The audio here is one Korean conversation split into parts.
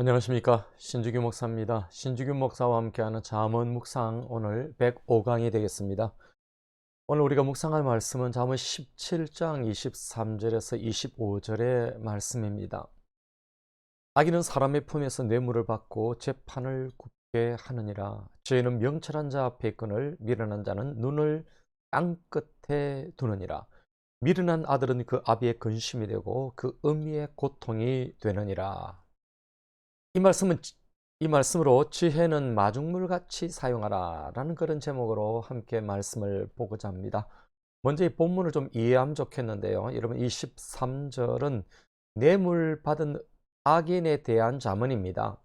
안녕하십니까 신주규 목사입니다. 신주규 목사와 함께하는 잠언 묵상 오늘 105강이 되겠습니다. 오늘 우리가 묵상할 말씀은 잠언 17장 23절에서 25절의 말씀입니다. 악인은 사람의 품에서 뇌물을 받고 재판을 굽게 하느니라. 죄는 명철한 자 앞에 끈을 미련한 자는 눈을 땅 끝에 두느니라. 미련한 아들은 그 아비의 근심이 되고 그 음미의 고통이 되느니라. 이 말씀은 이 말씀으로 지혜는 마중물 같이 사용하라라는 그런 제목으로 함께 말씀을 보고자 합니다. 먼저 이 본문을 좀 이해하면 좋겠는데요. 여러분 23절은 뇌물 받은 악인에 대한 자문입니다.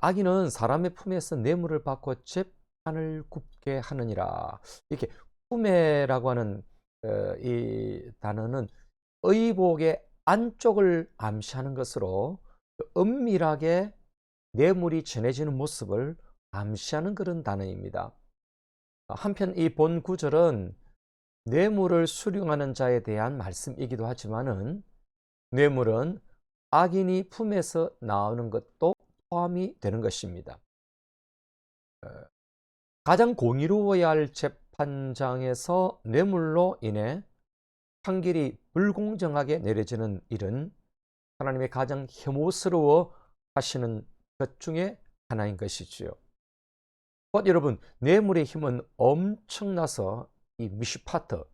악인은 사람의 품에서 뇌물을 받고 재판을 굽게 하느니라. 이렇게 품에라고 하는 어, 이 단어는 의복의 안쪽을 암시하는 것으로 은밀하게 뇌물이 전해지는 모습을 암시하는 그런 단어입니다. 한편 이 본 구절은 뇌물을 수령하는 자에 대한 말씀이기도 하지만은 뇌물은 악인이 품에서 나오는 것도 포함이 되는 것입니다. 어, 가장 공의로워야 할 재판장에서 뇌물로 인해 판결이 불공정하게 내려지는 일은 하나님의 가장 혐오스러워 하시는 것 중에 하나인 것이지요. 곧 여러분, 뇌물의 힘은 엄청나서 이 미시파트,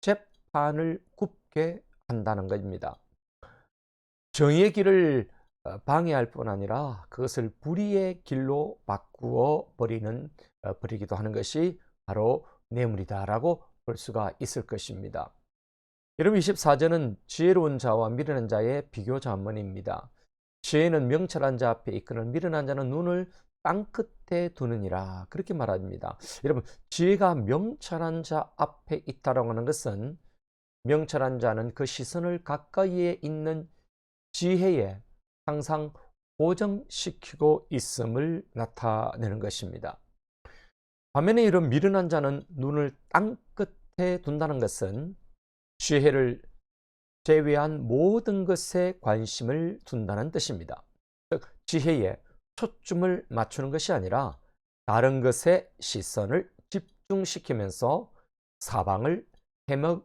재판을 굽게 한다는 것입니다. 정의의 길을 어, 방해할 뿐 아니라 그것을 불의의 길로 바꾸어 버리는 어, 버리기도 하는 것이 바로 뇌물이다라고 볼 수가 있을 것입니다. 여러분 24절은 지혜로운 자와 미련한 자의 비교 자문입니다. 지혜는 명철한 자 앞에 있거늘 미련한 자는 눈을 땅 끝에 두느니라 그렇게 말합니다. 여러분 지혜가 명철한 자 앞에 있다라고 하는 것은 명철한 자는 그 시선을 가까이에 있는 지혜에 항상 고정시키고 있음을 나타내는 것입니다. 반면에 이런 미련한 자는 눈을 땅 끝에 둔다는 것은 지혜를 제외한 모든 것에 관심을 둔다는 뜻입니다. 즉, 지혜에 초점을 맞추는 것이 아니라 다른 것에 시선을 집중시키면서 사방을 헤매,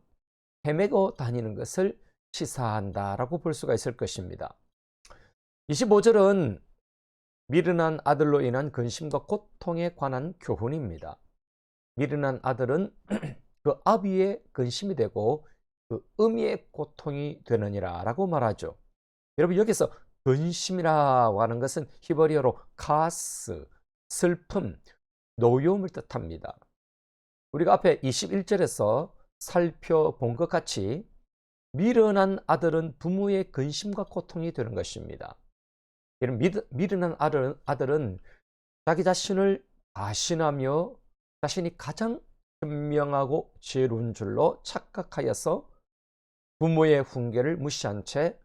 헤매고 다니는 것을 시사한다라고 볼 수가 있을 것입니다. 25절은 미련한 아들로 인한 근심과 고통에 관한 교훈입니다. 미련한 아들은 그 아비의 근심이 되고 그 의미의 고통이 되느니라 라고 말하죠. 여러분 여기서 근심이라고 하는 것은 히브리어로 카스, 슬픔, 노여움을 뜻합니다. 우리가 앞에 21절에서 살펴본 것 같이 미련한 아들은 부모의 근심과 고통이 되는 것입니다. 이런 미련한 아들은, 아들은 자기 자신을 아신하며 자신이 가장 현명하고 지혜로운 줄로 착각하여서 부모의 훈계를 무시한 채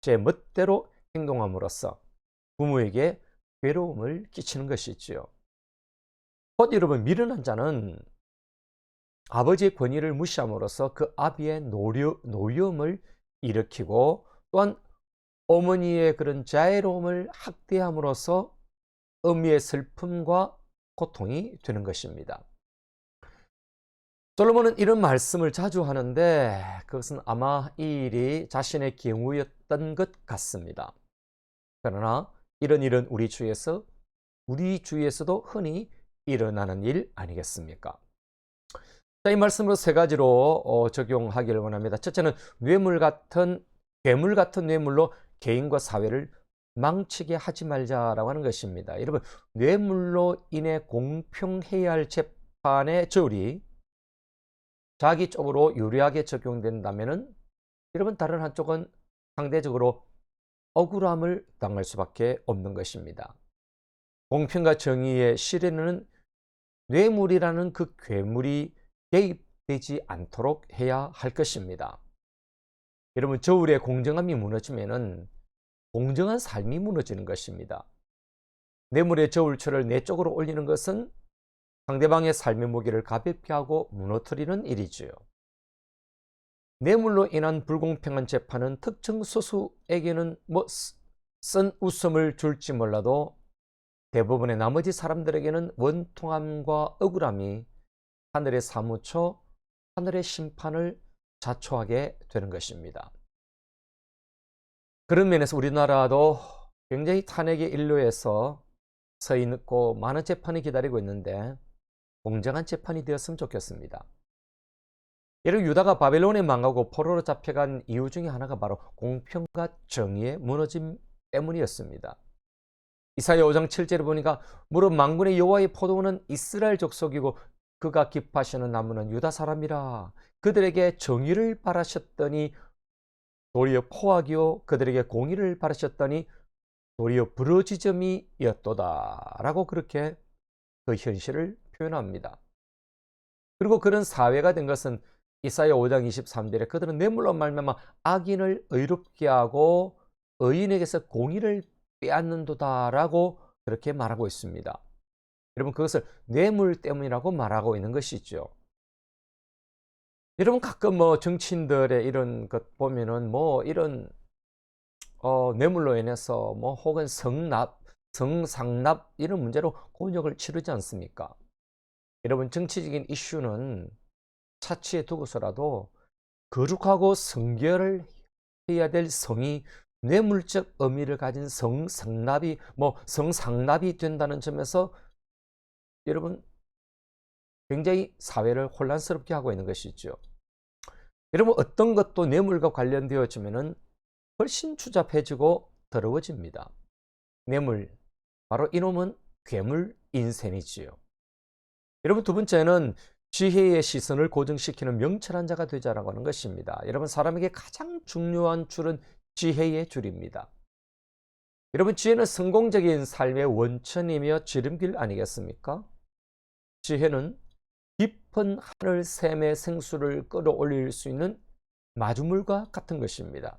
제 멋대로 행동함으로써 부모에게 괴로움을 끼치는 것이지요. 곧 여러분 미련한 자는 아버지의 권위를 무시함으로써 그 아비의 노려, 노염을 일으키고 또한 어머니의 그런 자애로움을 학대함으로써 어미의 슬픔과 고통이 되는 것입니다. 솔로몬은 이런 말씀을 자주 하는데 그것은 아마 이 일이 자신의 경우였던 것 같습니다. 그러나 이런 일은 우리 주에서 우리 주에서도 흔히 일어나는 일 아니겠습니까? 자, 이 말씀으로 세 가지로 어, 적용하기를 원합니다. 첫째는 뇌물 같은 괴물 같은 뇌물로 개인과 사회를 망치게 하지 말자라고 하는 것입니다. 여러분, 뇌물로 인해 공평해야 할 재판의 저울이 자기 쪽으로 유리하게 적용된다면 여러분 다른 한쪽은 상대적으로 억울함을 당할 수밖에 없는 것입니다. 공평과 정의의 실현은 뇌물이라는 그 괴물이 개입되지 않도록 해야 할 것입니다. 여러분 저울의 공정함이 무너지면 공정한 삶이 무너지는 것입니다. 뇌물의 저울처를 내 쪽으로 올리는 것은 상대방의 삶의 무게를 가볍게 하고 무너뜨리는 일이지요. 뇌물로 인한 불공평한 재판은 특정 소수에게는 뭐 쓴 웃음을 줄지 몰라도 대부분의 나머지 사람들에게는 원통함과 억울함이 하늘에 사무쳐 하늘의 심판을 자초하게 되는 것입니다. 그런 면에서 우리나라도 굉장히 탄핵의 일로에서 서 있고 많은 재판이 기다리고 있는데 공정한 재판이 되었으면 좋겠습니다. 예를 유다가 바벨론에 망하고 포로로 잡혀간 이유 중에 하나가 바로 공평과 정의의 무너짐 때문이었습니다. 이사야 5장 7절에 보니까 무릇 망군의 여호와의 포도원은 이스라엘 족속이고 그가 기뻐하시는 나무는 유다 사람이라 그들에게 정의를 바라셨더니 도리어 포악이요 그들에게 공의를 바라셨더니 도리어 부러지점이었도다 라고 그렇게 그 현실을 표현합니다. 그리고 그런 사회가 된 것은 이사야 5장 23절에 그들은 뇌물로 말미암아 악인을 의롭게 하고 의인에게서 공의를 빼앗는도다라고 그렇게 말하고 있습니다. 여러분 그것을 뇌물 때문이라고 말하고 있는 것이죠. 여러분 가끔 뭐 정치인들의 이런 것 보면은 뭐 이런 어, 뇌물로 인해서 뭐 혹은 성납, 성상납 이런 문제로 곤욕을 치르지 않습니까? 여러분 정치적인 이슈는 차치에 두고서라도 거룩하고 성결을 해야 될 성이 뇌물적 의미를 가진 성상납이 뭐 성상납이 된다는 점에서 여러분 굉장히 사회를 혼란스럽게 하고 있는 것이죠. 여러분 어떤 것도 뇌물과 관련되어지면은 훨씬 추잡해지고 더러워집니다. 뇌물 바로 이놈은 괴물 인생이지요. 여러분 두 번째는 지혜의 시선을 고정시키는 명철한 자가 되자라고 하는 것입니다. 여러분 사람에게 가장 중요한 줄은 지혜의 줄입니다. 여러분 지혜는 성공적인 삶의 원천이며 지름길 아니겠습니까? 지혜는 깊은 하늘 샘의 생수를 끌어올릴 수 있는 마주물과 같은 것입니다.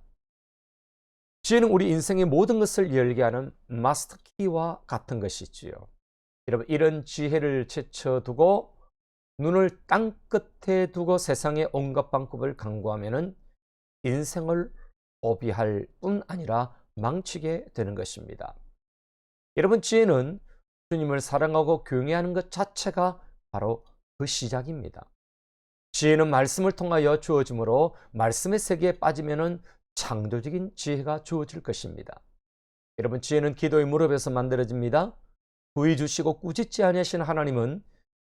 지혜는 우리 인생의 모든 것을 열게 하는 마스터키와 같은 것이지요. 여러분 이런 지혜를 제쳐두고 눈을 땅 끝에 두고 세상의 온갖 방법을 강구하면은 인생을 오비할 뿐 아니라 망치게 되는 것입니다. 여러분 지혜는 주님을 사랑하고 경외하는 것 자체가 바로 그 시작입니다. 지혜는 말씀을 통하여 주어지므로 말씀의 세계에 빠지면은 창조적인 지혜가 주어질 것입니다. 여러분 지혜는 기도의 무릎에서 만들어집니다. 구해 주시고 꾸짖지 아니하신 하나님은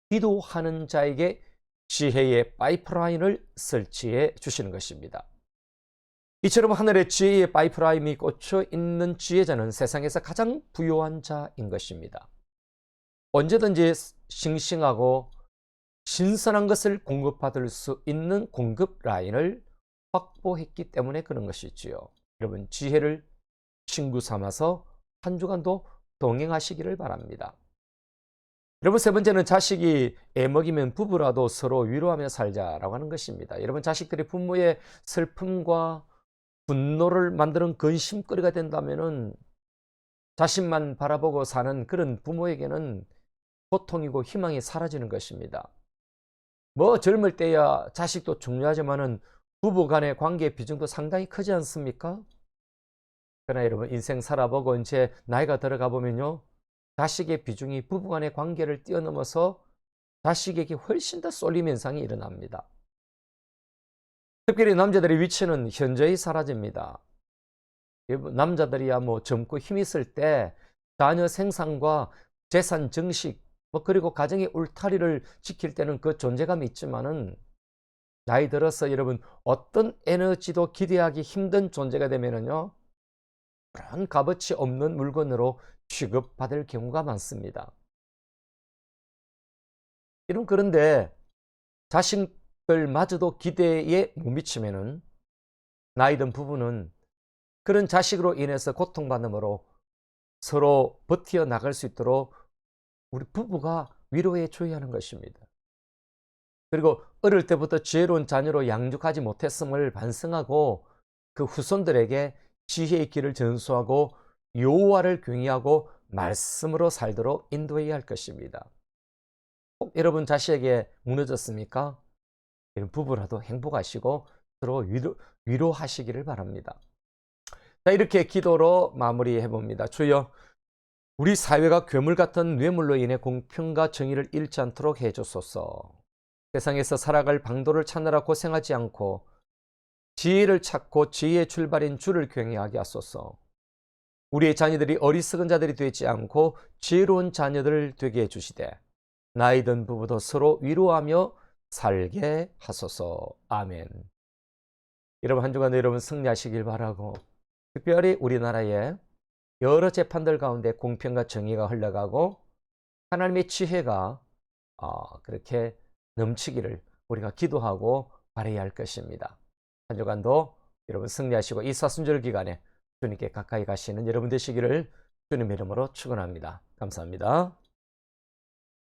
기도하는 자에게 지혜의 파이프라인을 설치해 주시는 것입니다. 이처럼 하늘의 지혜의 파이프라인이 꽂혀 있는 지혜자는 세상에서 가장 부유한 자인 것입니다. 언제든지 싱싱하고 신선한 것을 공급받을 수 있는 공급 라인을 확보했기 때문에 그런 것이지요. 여러분 지혜를 친구 삼아서 한 주간도 동행하시기를 바랍니다. 여러분 세 번째는 자식이 애먹이면 부부라도 서로 위로하며 살자라고 하는 것입니다. 여러분 자식들이 부모의 슬픔과 분노를 만드는 근심거리가 된다면은 자신만 바라보고 사는 그런 부모에게는 고통이고 희망이 사라지는 것입니다. 뭐 젊을 때야 자식도 중요하지만은 부부 간의 관계 비중도 상당히 크지 않습니까? 그러나 여러분 인생 살아보고 이제 나이가 들어가 보면요. 자식의 비중이 부부 간의 관계를 뛰어넘어서 자식에게 훨씬 더 쏠림 현상이 일어납니다. 특별히 남자들의 위치는 현저히 사라집니다. 남자들이야 뭐 젊고 힘 있을 때 자녀 생산과 재산 증식 뭐 그리고 가정의 울타리를 지킬 때는 그 존재감이 있지만은 나이 들어서 여러분 어떤 에너지도 기대하기 힘든 존재가 되면은요 그런 값어치 없는 물건으로 취급받을 경우가 많습니다. 이런 그런데 자식들마저도 기대에 못 미치면은 나이 든 부부는 그런 자식으로 인해서 고통받음으로 서로 버티어 나갈 수 있도록 우리 부부가 위로해 줘야 하는 것입니다. 그리고 어릴 때부터 지혜로운 자녀로 양육하지 못했음을 반성하고 그 후손들에게 지혜의 길을 전수하고 여호와를 경외하고 말씀으로 살도록 인도해야 할 것입니다. 꼭 여러분 자식에게 무너졌습니까? 부부라도 행복하시고 서로 위로, 위로하시기를 바랍니다. 자, 이렇게 기도로 마무리해 봅니다. 주여, 우리 사회가 괴물 같은 뇌물로 인해 공평과 정의를 잃지 않도록 해 주소서. 세상에서 살아갈 방도를 찾느라 고생하지 않고 지혜를 찾고 지혜의 출발인 주를 경외하게 하소서. 우리의 자녀들이 어리석은 자들이 되지 않고 지혜로운 자녀들 되게 해 주시되 나이 든 부부도 서로 위로하며 살게 하소서. 아멘. 여러분 한 주간 여러분 승리하시길 바라고 특별히 우리나라에 여러 재판들 가운데 공평과 정의가 흘러가고 하나님의 지혜가 어, 그렇게 넘치기를 우리가 기도하고 바라야 할 것입니다. 한 주간도 여러분 승리하시고 이 사순절 기간에 주님께 가까이 가시는 여러분 되시기를 주님 이름으로 축원합니다. 감사합니다.